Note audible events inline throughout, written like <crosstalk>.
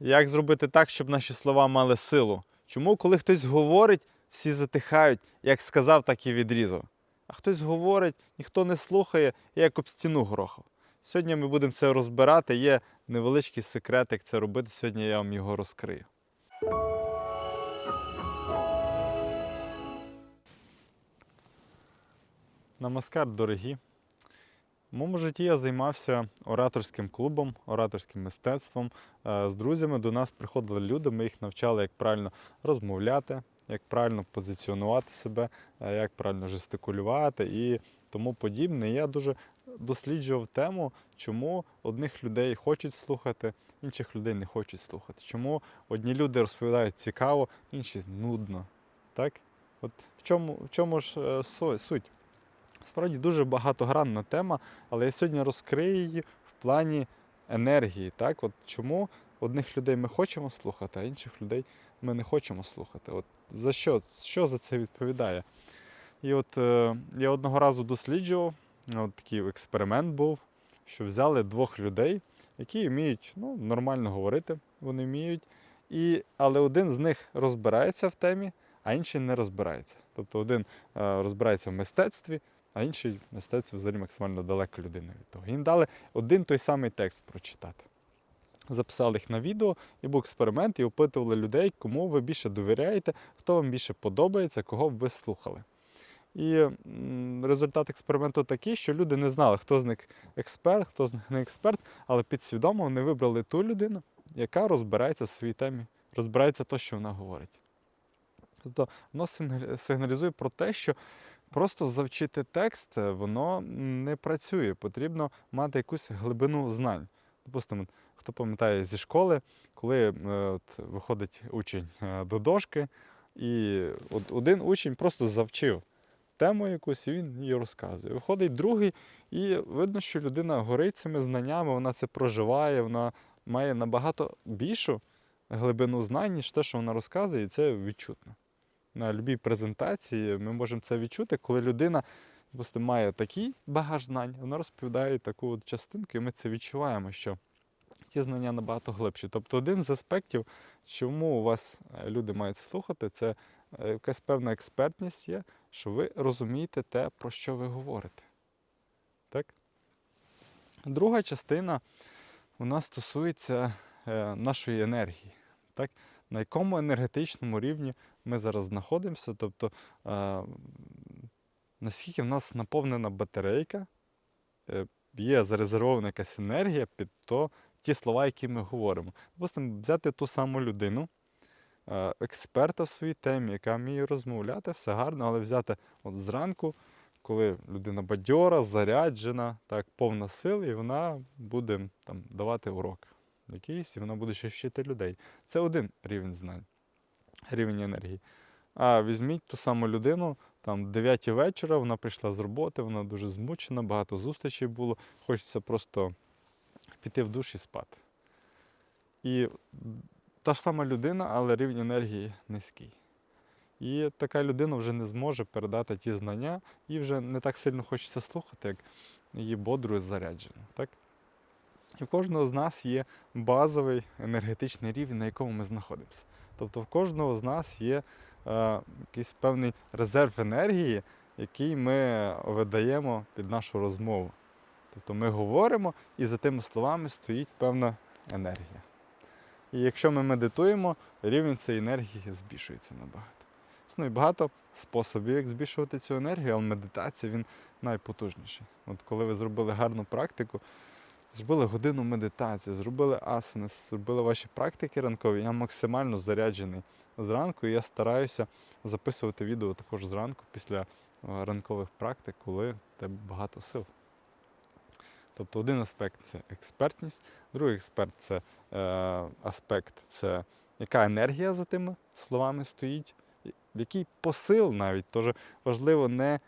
Як зробити так, щоб наші слова мали силу? Чому, коли хтось говорить, всі затихають, як сказав, так і відрізав. А хтось говорить, ніхто не слухає, як об стіну грохав. Сьогодні ми будемо це розбирати. Є невеличкий секрет, як це робити. Сьогодні я вам його розкрию. Намаскар, дорогі. Моєму житті я займався ораторським клубом, ораторським мистецтвом. Е, З друзями до нас приходили люди, ми їх навчали, як правильно розмовляти, як правильно позиціонувати себе, е, як правильно жестикулювати і тому подібне. Я дуже досліджував тему, чому одних людей хочуть слухати, інших людей не хочуть слухати. Чому одні люди розповідають цікаво, інші нудно. Так? От в чому, в чому ж е, суть? Справді дуже багатогранна тема, але я сьогодні розкрию її в плані енергії. Так? От чому одних людей ми хочемо слухати, а інших людей ми не хочемо слухати. От за що? Що за це відповідає? І от е, я одного разу досліджував, от такий експеримент був, що взяли двох людей, які вміють ну, нормально говорити, вони вміють, і, але один з них розбирається в темі, а інший не розбирається. Тобто один е, розбирається в мистецтві, а інший в мистецтві взагалі максимально далека людина від того. Їм дали один той самий текст прочитати. Записали їх на відео, і був експеримент, і опитували людей, кому ви більше довіряєте, хто вам більше подобається, кого ви слухали. І результат експерименту такий, що люди не знали, хто з них експерт, хто з них не експерт, але підсвідомо вони вибрали ту людину, яка розбирається в своїй темі, розбирається те, що вона говорить. Тобто воно сигналізує про те, що просто завчити текст е, воно не працює. Потрібно мати якусь глибину знань. Допустимо, хто пам'ятає зі школи, коли е, от, виходить учень е, до дошки, і от один учень просто завчив тему якусь, і він її розказує. Виходить другий, і видно, що людина горить цими знаннями, вона це проживає, вона має набагато більшу глибину знань, ніж те, що вона розказує, і це відчутно. На будь-якій презентації ми можемо це відчути, коли людина допустимо, має такий багаж знань, вона розповідає таку от частинку, і ми це відчуваємо, що ті знання набагато глибші. Тобто один з аспектів, чому у вас е, люди мають слухати, це е, якась певна експертність є, що ви розумієте те, про що ви говорите. Так? Друга частина вона стосується е, нашої енергії. Так? На якому енергетичному рівні ми зараз знаходимося, тобто е, наскільки в нас наповнена батарейка, е, є зарезервована якась енергія під то, ті слова, які ми говоримо. Допустимо, взяти ту саму людину, е, експерта в своїй темі, яка вміє розмовляти, все гарно, але взяти от зранку, коли людина бадьора, заряджена, так, повна сил, і вона буде там, давати урок якийсь, і вона буде ще вчити людей. Це один рівень знань, рівень енергії. А візьміть ту саму людину, там 9 вечора, вона прийшла з роботи, вона дуже змучена, багато зустрічей було, хочеться просто піти в душ і спати. І та ж сама людина, але рівень енергії низький. І така людина вже не зможе передати ті знання, їй вже не так сильно хочеться слухати, як її бодру і заряджену. Так? І в кожного з нас є базовий енергетичний рівень, на якому ми знаходимося. Тобто в кожного з нас є е, якийсь певний резерв енергії, який ми видаємо під нашу розмову. Тобто ми говоримо, і за тими словами стоїть певна енергія. І якщо ми медитуємо, рівень цієї енергії збільшується набагато. Існує багато способів, як збільшувати цю енергію, але медитація він найпотужніший. От коли ви зробили гарну практику, зробили годину медитації, зробили асани, зробили ваші практики ранкові, я максимально заряджений зранку, і я стараюся записувати відео також зранку після е, ранкових практик, коли тебе багато сил. Тобто один аспект це експертність, другий аспект це е, аспект це яка енергія за тими словами стоїть, який посил навіть теж важливо не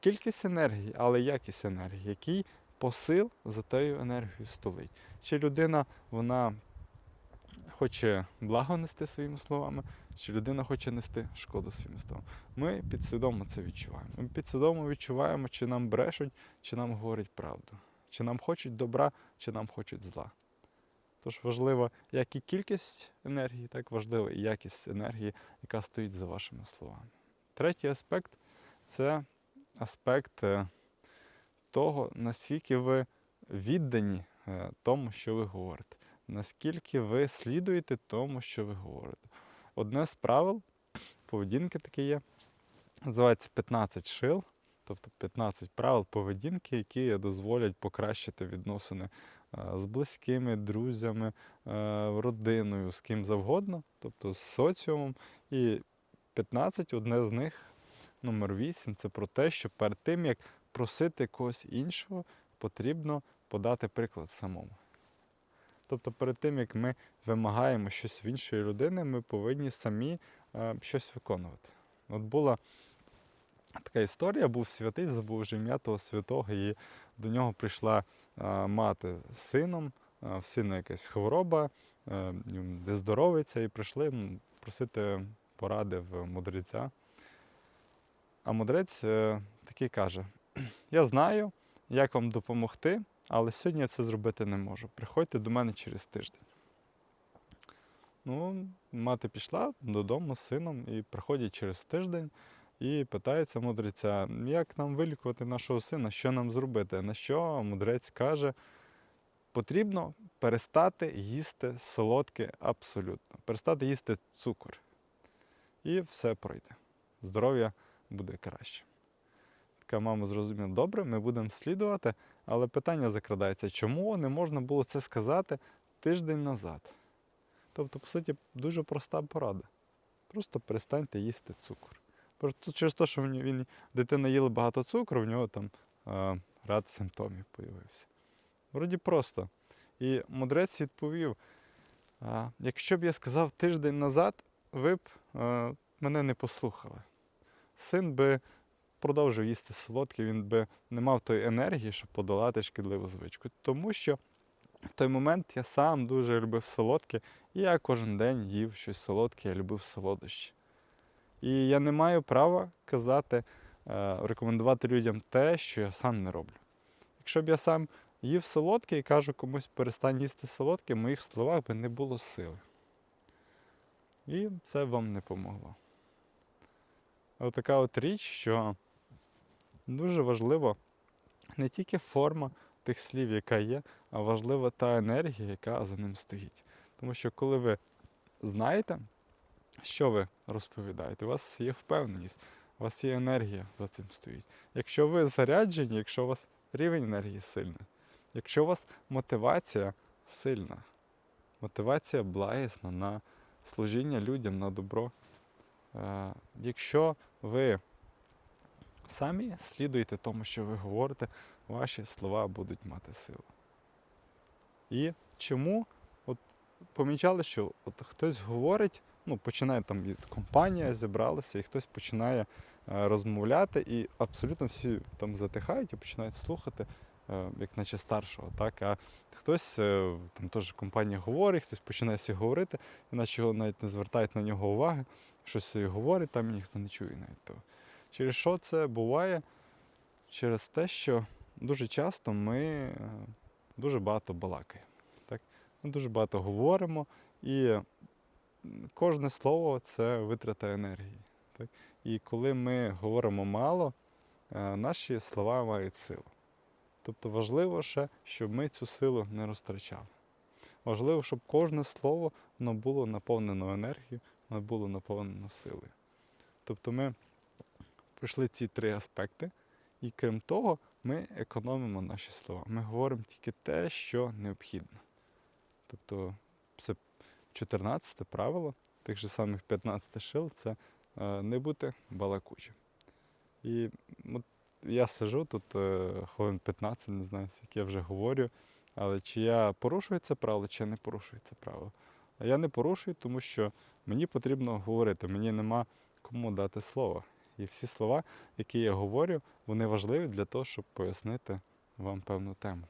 кількість енергії, але якість енергії, який посил за тією енергією столить. Чи людина вона хоче благо нести своїми словами, чи людина хоче нести шкоду своїми словами. Ми підсвідомо це відчуваємо. Ми підсвідомо відчуваємо, чи нам брешуть, чи нам говорять правду, чи нам хочуть добра, чи нам хочуть зла. Тож важлива як і кількість енергії, так важлива і якість енергії, яка стоїть за вашими словами. Третій аспект це аспект е, того, наскільки ви віддані е, тому, що ви говорите, наскільки ви слідуєте тому, що ви говорите. Одне з правил поведінки таке є, називається 15 шил, тобто 15 правил поведінки, які дозволять покращити відносини е, з близькими, друзями, е, родиною, з ким завгодно, тобто з соціумом. І 15, одне з них, номер 8, це про те, що перед тим, як просити когось іншого, потрібно подати приклад самому. Тобто перед тим, як ми вимагаємо щось в іншої людини, ми повинні самі е, щось виконувати. От була така історія, був святий, забув вже ім'я того святого, і до нього прийшла е, мати з сином, е, в сина якась хвороба, е, де здоровиться, і прийшли просити поради в мудреця. А мудрець е, такий каже: <clears throat> Я знаю, як вам допомогти, але сьогодні я це зробити не можу. Приходьте до мене через тиждень. Ну, мати пішла додому з сином і приходять через тиждень і питається мудреця, як нам вилікувати нашого сина, що нам зробити. На що мудрець каже, потрібно перестати їсти солодке абсолютно, перестати їсти цукор. І все пройде. Здоров'я буде краще. Така мама зрозуміла, добре, ми будемо слідувати, але питання закрадається, чому не можна було це сказати тиждень назад? Тобто, по суті, дуже проста порада. Просто перестаньте їсти цукор. Просто через те, що він, дитина їла багато цукру, в нього там е, ряд симптомів з'явився. Вроді просто. І мудрець відповів: а, якщо б я сказав тиждень назад, ви б е, мене не послухали. Син би продовжив їсти солодке, він би не мав тої енергії, щоб подолати шкідливу звичку. Тому що в той момент я сам дуже любив солодке, і я кожен день їв щось солодке, я любив солодощі. І я не маю права казати, е, рекомендувати людям те, що я сам не роблю. Якщо б я сам їв солодке і кажу комусь перестань їсти солодке, в моїх словах би не було сили. І це вам не помогло. Отака от річ, що дуже важливо не тільки форма тих слів, яка є, а важлива та енергія, яка за ним стоїть. Тому що коли ви знаєте, що ви розповідаєте, у вас є впевненість, у вас є енергія за цим стоїть. Якщо ви заряджені, якщо у вас рівень енергії сильний, якщо у вас мотивація сильна, мотивація благісна на служіння людям, на добро, е, якщо ви самі слідуєте тому, що ви говорите, ваші слова будуть мати силу. І чому? От помічали, що от хтось говорить, ну, починає там від компанія зібралася, і хтось починає е, розмовляти, і абсолютно всі там затихають і починають слухати, е, як наче старшого. Так? А хтось е, там теж компанія говорить, хтось починає всі говорити, іначе його навіть не звертають на нього уваги, щось говорить, там і ніхто не чує навіть того. Через що це буває? Через те, що дуже часто ми е, дуже багато балакаємо. Так? Ми дуже багато говоримо, і кожне слово це витрата енергії. Так? І коли ми говоримо мало, е, наші слова мають силу. Тобто важливо ще, щоб ми цю силу не розтрачали. Важливо, щоб кожне слово воно було наповнено енергією, воно було наповнено силою. Тобто ми пройшли ці три аспекти, і крім того, ми економимо наші слова. Ми говоримо тільки те, що необхідно. Тобто це 14 правило, тих же самих 15 шил це е, не бути балакучим. І от я сижу тут е, хвилин 15, не знаю, скільки я вже говорю, але чи я порушую це правило, чи я не порушую це правило. А я не порушую, тому що мені потрібно говорити, мені нема кому дати слово. І всі слова, які я говорю, вони важливі для того, щоб пояснити вам певну тему.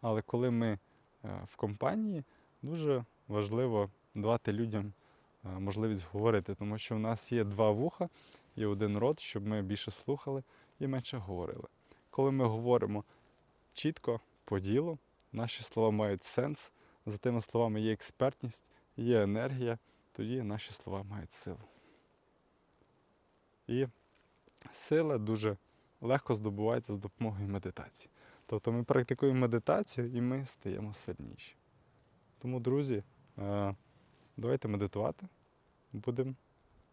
Але коли ми е, в компанії, дуже важливо давати людям е, можливість говорити, тому що в нас є два вуха і один рот, щоб ми більше слухали і менше говорили. Коли ми говоримо чітко по ділу, наші слова мають сенс, за тими словами є експертність, є енергія, тоді наші слова мають силу. І сила дуже легко здобувається з допомогою медитації. Тобто ми практикуємо медитацію і ми стаємо сильніші. Тому, друзі, е, давайте медитувати. Будемо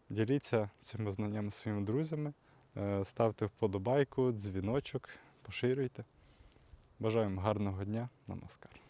діліться цими знаннями своїми друзями, е, ставте вподобайку, дзвіночок, поширюйте. Бажаємо гарного дня. Намаскар.